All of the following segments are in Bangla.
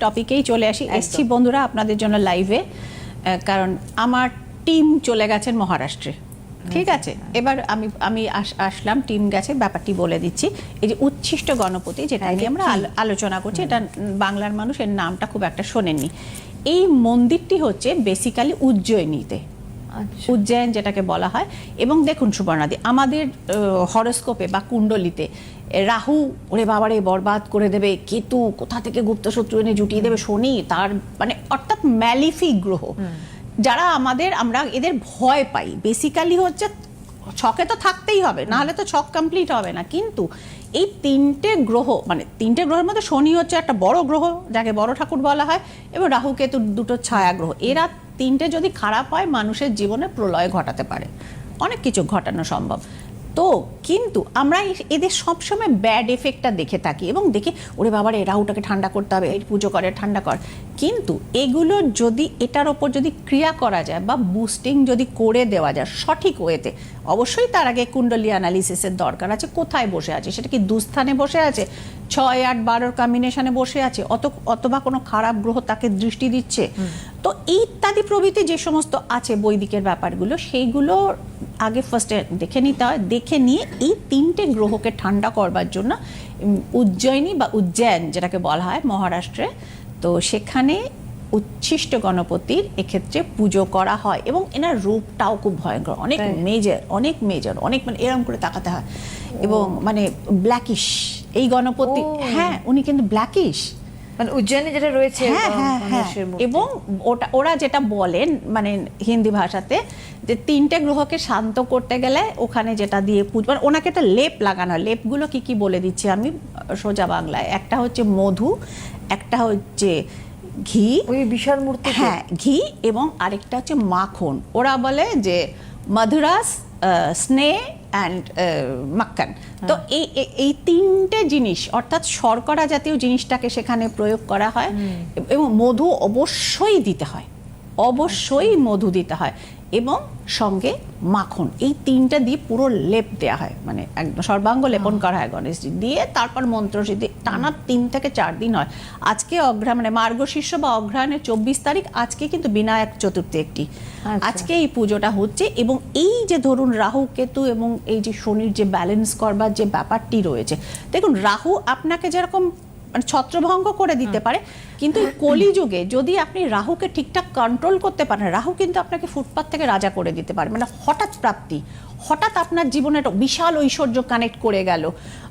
টপিকেই চলে আসি। এসছি বন্ধুরা আপনাদের জন্য লাইভে কারণ আমার টিম চলে গেছেন মহারাষ্ট্রে। ঠিক আছে? এবার আমি আমি আস- আসলাম টিম গেছে ব্যাপারটি বলে দিচ্ছি। এই যে উচ্ছিষ্ট গণপতি যেটা নিয়ে আমরা আলো- আলোচনা করছি এটা বাংলার মানুষ এর নামটা খুব একটা শোনেননি। এই মন্দিরটি হচ্ছে বেসিক্যালি উজ্জয়িনীতে। আচ্ছা উজ্জয়ন যেটাকে বলা হয়। এবং দেখুন সুবর্ণাদি আমাদের হরস্কোপে বা কুণ্ডলিতে রাহু ওরে বাবারে বরবাদ করে দেবে কেতু কোথা থেকে গুপ্ত শত্রু এনে জুটিয়ে দেবে শনি তার মানে অর্থাৎ ম্যালিফিক গ্রহ। যারা আমাদের আমরা এদের ভয় পাই। বেসিক্যালি হচ্ছে ছকে তো থাকতেই হবে নাহলে তো ছক কমপ্লিট হবে না। কিন্তু এই তিনটে গ্রহ মানে তিনটে গ্রহের মধ্যে শনি হচ্ছে একটা বড় গ্রহ যাকে বড় ঠাকুর বলা হয় এবং রাহু কেতু দুটো ছায়া গ্রহ। এরা তিনটে যদি খারাপ হয় মানুষের জীবনে প্রলয় ঘটাতে পারে। অনেক কিছু ঘটানো সম্ভব। তো কিন্তু আমরা এদের সবসময় ব্যাড এফেক্টটা দেখে থাকি এবং দেখি ওরে বাবার এ রাহুটাকে ঠান্ডা করতে হবে এই পুজো করে ঠান্ডা কর। কিন্তু এগুলো যদি এটার ওপর যদি ক্রিয়া করা যায় বা বুস্টিং যদি করে দেওয়া যায় সঠিক ওয়েতে অবশ্যই তার আগে কুণ্ডলী অ্যানালিসিসের দরকার আছে কোথায় বসে আছে সেটা কি দুস্থানে বসে আছে ছয় আট বারোর কম্বিনেশনে বসে আছে অত অথবা কোনো খারাপ গ্রহ তাকে দৃষ্টি দিচ্ছে? তো ইত্যাদি প্রভৃতি যে সমস্ত আছে বৈদিকের ব্যাপারগুলো সেইগুলো আগে ফার্স্টে দেখে নিতে হয় দেখে নিয়ে এই তিনটে গ্রহকে ঠান্ডা করবার জন্য উজ্জয়িনী বা উজ্জয়ন যেটাকে বলা হয় মহারাষ্ট্রে তো সেখানে উচ্ছিষ্ট গণপতির এক্ষেত্রে পুজো করা হয় এবং এনার রূপটাও খুব ভয়ঙ্কর অনেক? মেজর অনেক মেজর অনেক মানে এরকম করে তাকাতে হয়। এবং মানে ব্ল্যাকিশ এই গণপতি হ্যাঁ উনি কিন্তু ব্ল্যাকিশ মানে উজ্জয়নে যেটা রয়েছে হ্যাঁ হ্যাঁ হ্যাঁ। এবং ওটা ওরা যেটা বলেন মানে হিন্দি ভাষাতে যে তিনটে গ্রহকে শান্ত করতে গেলে ওখানে যেটা দিয়ে পুজো মানে ওনাকে একটা লেপ লাগানো হয় লেপগুলো কি কি বলে দিচ্ছি আমি? সোজা বাংলায়। একটা হচ্ছে মধু একটা হচ্ছে ঘি। ওই বিশাল মূর্তি হ্যাঁ ঘি এবং আরেকটা হচ্ছে মাখন। ওরা বলে যে মধুরাস স্নে অ্যান্ড মাক্কান। তো এই এই- এই তিনটে জিনিস অর্থাৎ শর্করা জাতীয় জিনিসটাকে সেখানে প্রয়োগ করা হয় এবং মধু অবশ্যই দিতে হয়। অবশ্যই মধু দিতে হয় এবং সঙ্গে মাখন। এই তিনটা দিয়ে পুরো লেপ দেওয়া হয়। মানে একদম সর্বাঙ্গ লেপন করা হয় গণেশজি। দিয়ে তারপর মন্ত্র সিদ্ধি টানা তিন থেকে চার দিন হয়। আজকে অগ্রহণ মানে মার্গশীর্ষ বা অগ্রহায়ণের চব্বিশ তারিখ আজকে কিন্তু বিনায়ক চতুর্থী একটি। আচ্ছা। আজকে এই পুজোটা হচ্ছে এবং এই যে ধরুন রাহু কেতু এবং এই যে শনির যে ব্যালেন্স করবার যে ব্যাপারটি রয়েছে। দেখুন রাহু আপনাকে যেরকম মানে ছত্রভঙ্গ করে দিতে পারে। কিন্তু এই কলিযুগে যদি আপনি রাহুকে ঠিকঠাক কন্ট্রোল করতে পারেন রাহু কিন্তু আপনাকে ফুটপাত থেকে রাজা করে দিতে পারে। মানে হঠাৎ প্রাপ্তি হঠাৎ আপনার জীবনে একটা বিশাল ঐশ্বর্য কানেক্ট করে গেল।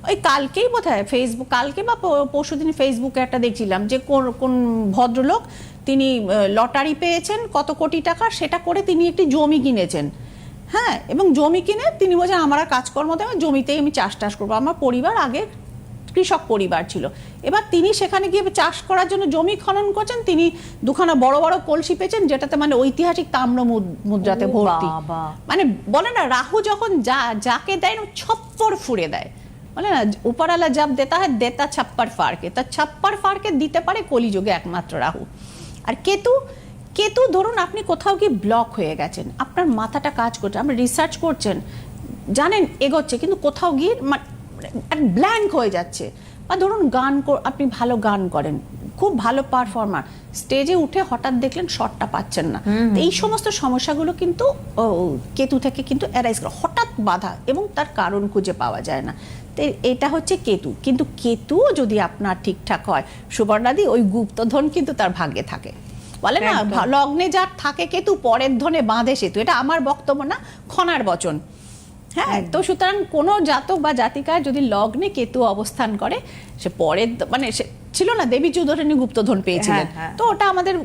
ওই কালকেই বোধ হয় ফেসবুক কালকে বা পরশু দিন ফেসবুকে একটা দেখছিলাম যে কোন কোন ভদ্রলোক তিনি লটারি পেয়েছেন কত কোটি টাকা সেটা করে তিনি একটি জমি কিনেছেন। হ্যাঁ এবং জমি কিনে তিনি বলছেন আমার কাজকর্ম দেবে জমিতেই আমি চাষ টাস করব। আমার পরিবার আগে কৃষক পরিবার ছিল। এবার তিনি সেখানে গিয়ে চাষ করার জন্য জমি খনন করছেন তিনি দুখানা বড় বড় কলসি পেয়েছেন যেটাতে মানে ঐতিহাসিক তাম্র মুদ্রাতে ভর্তি। মানে বলে না রাহু যখন যা যাকে দেয় না ছপ্পর ফুড়ে দেয়। বলে না উপরালা জব দেতা হয় দেতা ছাপ্পার ফারকে তা ছাপ্পার ফারকে দিতে পারে কলিযুগে একমাত্র রাহু। আর কেতু কেতু ধরুন আপনি কোথাও গিয়ে ব্লক হয়ে গেছেন আপনার মাথাটা কাজ করছে আপনি রিসার্চ করছেন জানেন এগোচ্ছে কিন্তু কোথাও গিয়ে ব্ল্যাঙ্ক হয়ে যাচ্ছে। বা ধরুন গান আপনি ভালো গান করেন খুব ভালো পারফর্মার স্টেজে উঠে হঠাৎ দেখলেন শটটা পাচ্ছেন না। এই সমস্ত সমস্যাগুলো কিন্তু কেতু থেকে কিন্তু অ্যারাইজ করে। হঠাৎ বাধা এবং তার কারণ খুঁজে পাওয়া যায় না। এটা হচ্ছে কেতু। কিন্তু কেতু যদি আপনার ঠিকঠাক হয় সুবর্ণাদি ওই গুপ্তধন কিন্তু তার ভাগ্যে থাকে। বলে না লগ্নে যার থাকে কেতু পরের ধনে বাঁধে সেতু। এটা আমার বক্তব্য না খনার বচন। হ্যাঁ তো সুতরাং কোনো জাতক বা জাতিকার যদি লগ্নে কেতু অবস্থান করে সে পরের মানে সে ছিল না দেবী চৌধুরানী গুপ্তধন পেয়েছিলেন। হ্যাঁ, হ্যাঁ। তো ওটা আমাদের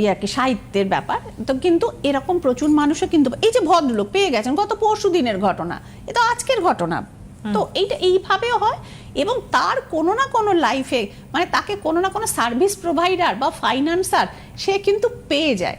ইয়ে আর কি সাহিত্যের ব্যাপার। তো কিন্তু এরকম প্রচুর মানুষও কিন্তু এই যে ভদ্রলোক পেয়ে গেছেন গত পরশু দিনের ঘটনা এটা আজকের ঘটনা। তো এইটা এইভাবেও হয় এবং তার কোনো না কোনো লাইফে মানে তাকে কোনো না কোনো সার্ভিস প্রোভাইডার বা ফাইন্যান্সার সে কিন্তু পেয়ে যায়।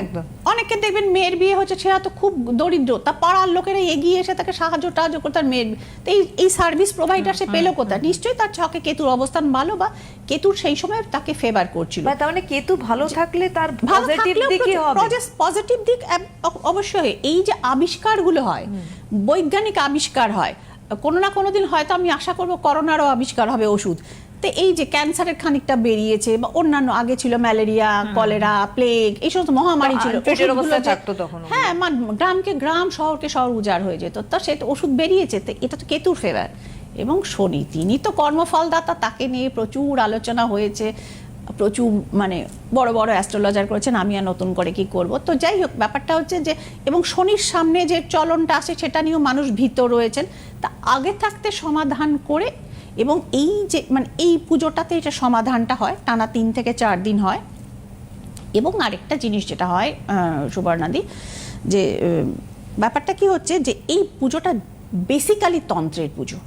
একদম। অনেকে দেখবেন মেয়ের বিয়ে হচ্ছে হয়তো খুব দরিদ্র। তা পাড়ার লোকেরা এগিয়ে এসে তাকে সাহায্য টাহায্য করে তার মেয়ের তো এই এই সার্ভিস প্রোভাইডার সে পেল কোথায়? নিশ্চয়ই তার ছকে কেতুর অবস্থান ভালো বা কেতুর সেই সময় তাকে ফেভার করছিল। তার মানে কেতু ভালো থাকলে তার পজিটিভ দিকই হবে। পজিটিভ দিক অবশ্যই। এই যে আবিষ্কারগুলো হয় বৈজ্ঞানিক আবিষ্কার হয় কোনো না কোনো দিন হয়তো আমি আশা করব করোনারও আবিষ্কার হবে ওষুধ। তো এই যে ক্যান্সারের খানিকটা বেরিয়েছে বা অন্যান্য আগে ছিল ম্যালেরিয়া কলেরা প্লেগ এই সমস্ত মহামারী ছিল। হ্যাঁ গ্রামকে গ্রাম শহরকে শহর উজাড় হয়ে যেত। তা সে তো ওষুধ বেরিয়েছে তো এটা তো কেতুর ফেভার। এবং শনি তিনি তো কর্মফলদাতা তাকে নিয়ে প্রচুর আলোচনা হয়েছে। প্রচুর মানে বড় বড় অ্যাস্ট্রোলজার করেছেন, আমি আর নতুন করে কি করব? তো যাই হোক, ব্যাপারটা হচ্ছে যে, এবং শনির সামনে যে চলনটা আসে সেটা নিয়েও মানুষ ভীত রয়েছেন। তা আগে থাকতে সমাধান করে এবং এই যে মানে এই পুজোটাতে এটা সমাধানটা হয়, টানা তিন থেকে চার দিন হয়। এবং আরেকটা জিনিস যেটা হয় সুবর্ণাদি, যে ব্যাপারটা কি হচ্ছে যে, এই পুজোটা বেসিক্যালি তন্ত্রের পুজো।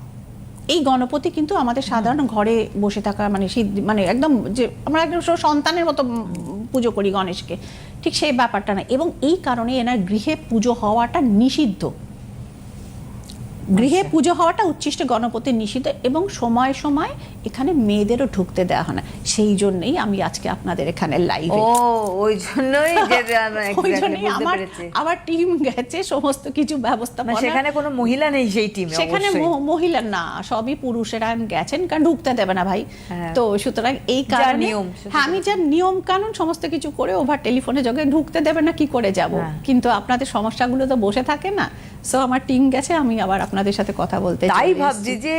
এই গণপতি কিন্তু আমাদের সাধারণ ঘরে বসে থাকা মানে মানে একদম যে আমরা একদম সন্তানের মতো পুজো করি গণেশকে। ঠিক সেই ব্যাপারটা না। এবং এই কারণে এনার গৃহে পুজো হওয়াটা নিষিদ্ধ। গৃহে পুজো হওয়াটা উচ্ছিষ্ট গণপতির নিষিদ্ধ এবং সময় সময় এখানে মেয়েদেরও ঢুকতে দেওয়া হয় না। সেই জন্যই আমি আজকে আপনাদের এখানে লাইভে ও ওই জন্যই ওই জন্যই আমার আমার টিম গেছে সমস্ত কিছু ব্যবস্থা সেখানে কোনো মহিলা নেই সেই টিমে সেখানে মহিলা না সবই পুরুষেরা গেছেন কারণ ঢুকতে দেবে না ভাই। হ্যাঁ। তো সুতরাং এই কারণে নিয়ম, হ্যাঁ আমি যা নিয়ম কানুন সমস্ত কিছু করে ওভার টেলিফোনে যোগে ঢুকতে দেবে না কি করে যাব? হ্যাঁ। কিন্তু আপনাদের সমস্যাগুলো তো বসে থাকে না। সো আমার টিম গেছে আমি আবার আপনাদের সাথে কথা বলতে তাই ভাবছি যে